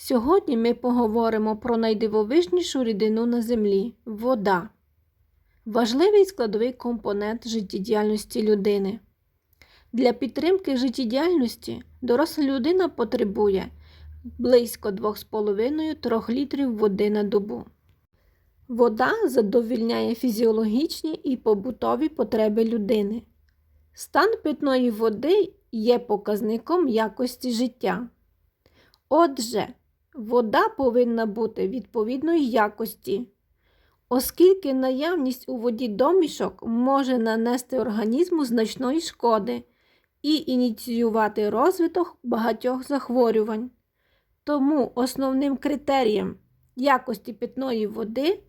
Сьогодні ми поговоримо про найдивовижнішу рідину на землі вода. Важливий складовий компонент життєдіяльності людини. Для підтримки життєдіяльності доросла людина потребує близько 2,5-3 літрів води на добу. Вода задовільняє фізіологічні і побутові потреби людини. Стан питної води є показником якості життя. Отже, вода повинна бути відповідної якості, оскільки наявність у воді домішок може нанести організму значної шкоди і ініціювати розвиток багатьох захворювань. Тому основним критерієм якості питної води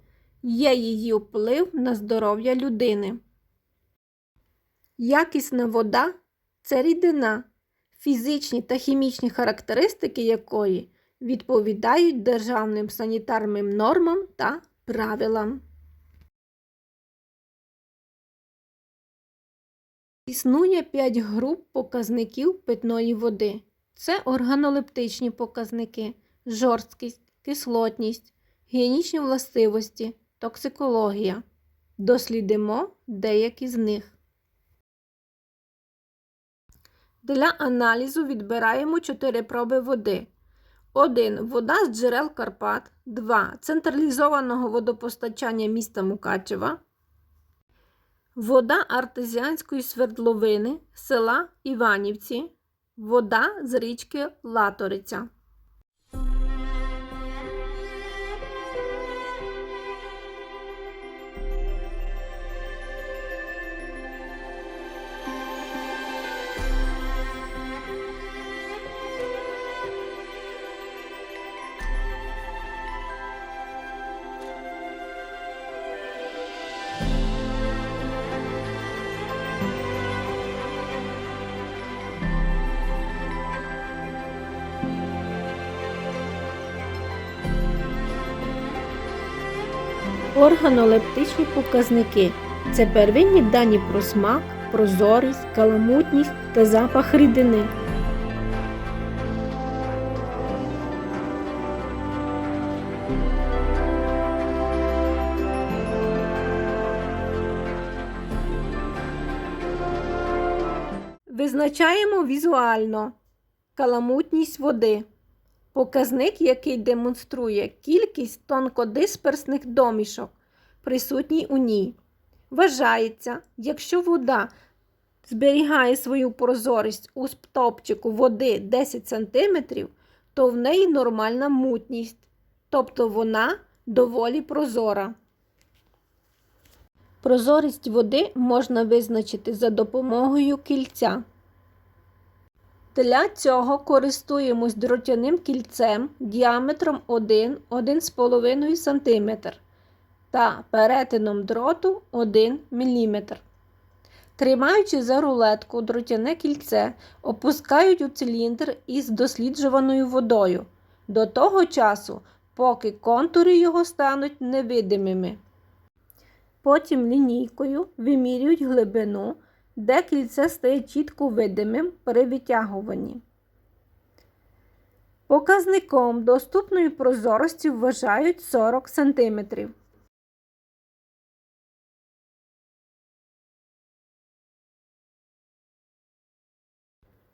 є її вплив на здоров'я людини. Якісна вода це рідина, фізичні та хімічні характеристики якої відповідають державним санітарним нормам та правилам. Існує 5 груп показників питної води. Це органолептичні показники, жорсткість, кислотність, гігієнічні властивості, токсикологія. Дослідимо деякі з них. Для аналізу відбираємо 4 проби води. 1. Вода з джерел Карпат. 2. Централізованого водопостачання міста Мукачева. Вода артезіанської свердловини села Іванівці. Вода з річки Латориця. Органолептичні показники це первинні дані про смак, прозорість, каламутність та запах рідини. Визначаємо візуально каламутність води. Показник, який демонструє кількість тонкодисперсних домішок, присутній у ній. Вважається, якщо вода зберігає свою прозорість у стопчику води 10 см, то в неї нормальна мутність, тобто вона доволі прозора. Прозорість води можна визначити за допомогою кільця. Для цього користуємось дротяним кільцем діаметром 1-1,5 см та перетином дроту 1 мм. Тримаючи за рулетку дротяне кільце, опускають у циліндр із досліджуваною водою до того часу, поки контури його стануть невидимими. Потім лінійкою вимірюють глибину де кільце стає чітко видимим при витягуванні. Показником доступної прозорості вважають 40 см.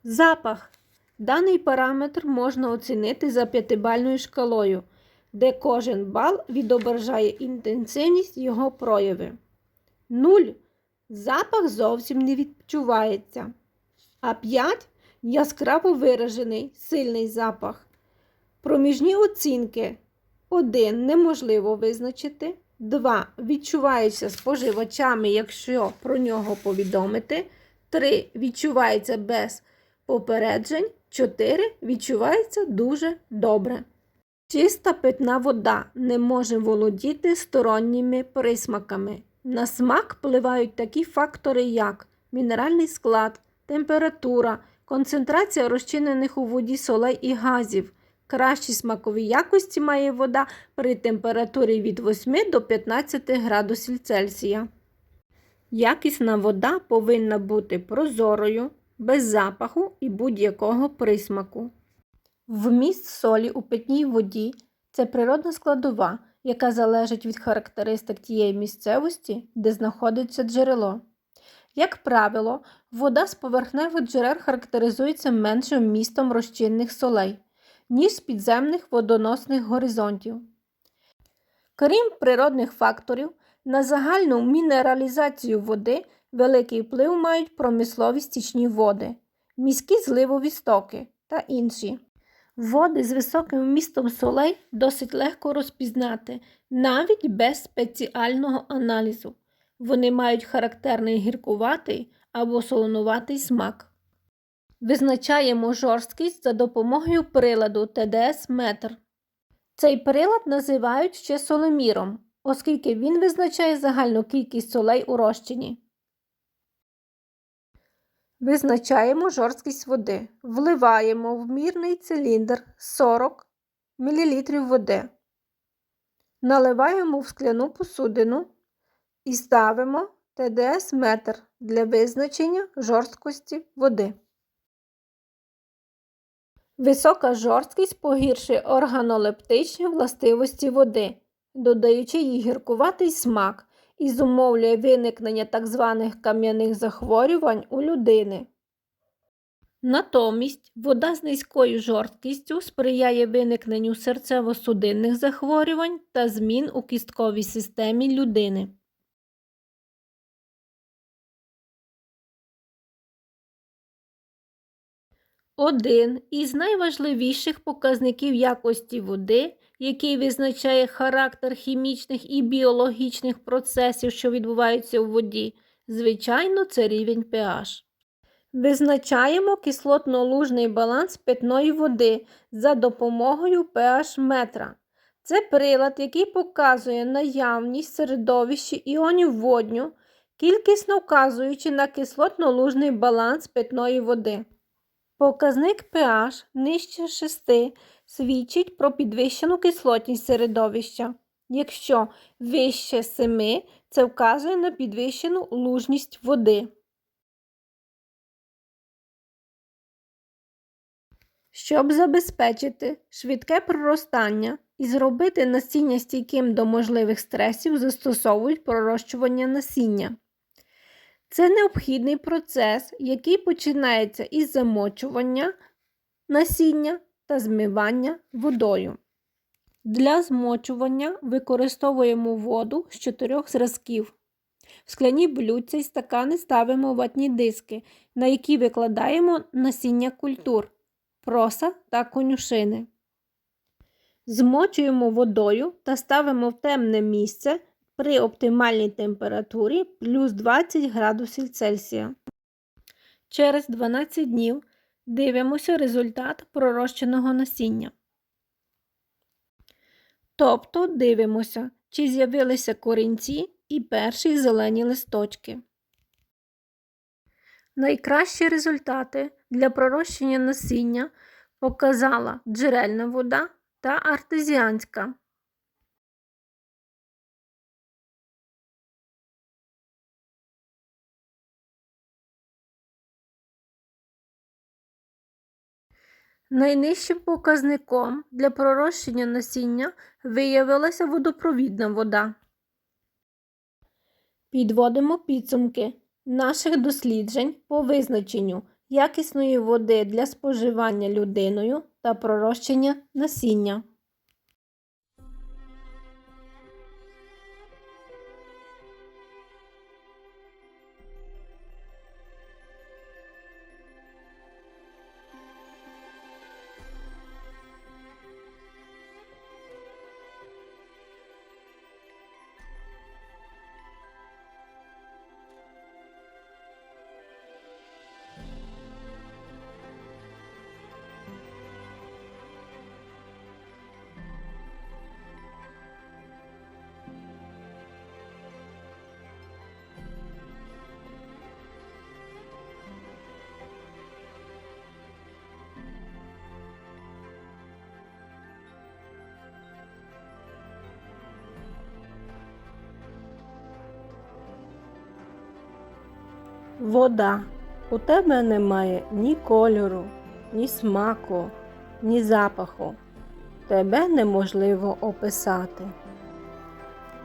Запах. Даний параметр можна оцінити за п'ятибальною шкалою, де кожен бал відображає інтенсивність його прояви. 0 Запах зовсім не відчувається. А 5 яскраво виражений сильний запах. Проміжні оцінки 1 неможливо визначити. 2 відчувається споживачами, якщо про нього повідомити. 3 відчувається без попереджень. 4 відчувається дуже добре. Чиста питна вода не може володіти сторонніми присмаками. На смак впливають такі фактори, як мінеральний склад, температура, концентрація розчинених у воді солей і газів. Кращі смакові якості має вода при температурі від 8 до 15 градусів Цельсія. Якісна вода повинна бути прозорою, без запаху і будь-якого присмаку. Вміст солі у питній воді це природна складова, яка залежить від характеристик тієї місцевості, де знаходиться джерело. Як правило, вода з поверхневих джерел характеризується меншим вмістом розчинних солей, ніж з підземних водоносних горизонтів. Крім природних факторів, на загальну мінералізацію води великий вплив мають промислові стічні води, міські зливові стоки та інші. Води з високим вмістом солей досить легко розпізнати навіть без спеціального аналізу. Вони мають характерний гіркуватий або солонуватий смак. Визначаємо жорсткість за допомогою приладу ТДС метр. Цей прилад називають ще соломіром, оскільки він визначає загальну кількість солей у розчині. Визначаємо жорсткість води. Вливаємо в мірний циліндр 40 мл води. Наливаємо в скляну посудину і ставимо ТДС метр для визначення жорсткості води. Висока жорсткість погіршує органолептичні властивості води, додаючи їй гіркуватий смак і зумовлює виникнення так званих кам'яних захворювань у людини. Натомість вода з низькою жорсткістю сприяє виникненню серцево-судинних захворювань та змін у кістковій системі людини. Один із найважливіших показників якості води, який визначає характер хімічних і біологічних процесів, що відбуваються у воді, звичайно, це рівень pH. Визначаємо кислотно-лужний баланс питної води за допомогою pH метра. Це прилад, який показує наявність середовища іонів водню, кількісно вказуючи на кислотно-лужний баланс питної води. Показник pH нижче 6 свідчить про підвищену кислотність середовища. Якщо вище 7, це вказує на підвищену лужність води. Щоб забезпечити швидке проростання і зробити насіння стійким до можливих стресів, застосовують пророщування насіння. Це необхідний процес, який починається із замочування насіння та змивання водою. Для змочування використовуємо воду з чотирьох зразків. В скляні блюдця і стакани ставимо ватні диски, на які викладаємо насіння культур, проса та конюшини. Змочуємо водою та ставимо в темне місце при оптимальній температурі плюс 20 градусів Цельсія. Через 12 днів дивимося результат пророщеного насіння. Тобто дивимося, чи з'явилися корінці і перші зелені листочки. Найкращі результати для пророщення насіння показала джерельна вода та артезіанська. Найнижчим показником для пророщення насіння виявилася водопровідна вода. Підводимо підсумки наших досліджень по визначенню якісної води для споживання людиною та пророщення насіння. Вода. У тебе немає ні кольору, ні смаку, ні запаху. Тебе неможливо описати.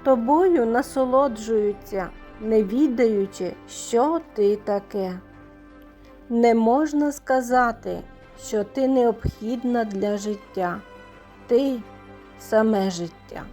Тобою насолоджуються, не відаючи, що ти таке. Не можна сказати, що ти необхідна для життя. Ти саме життя.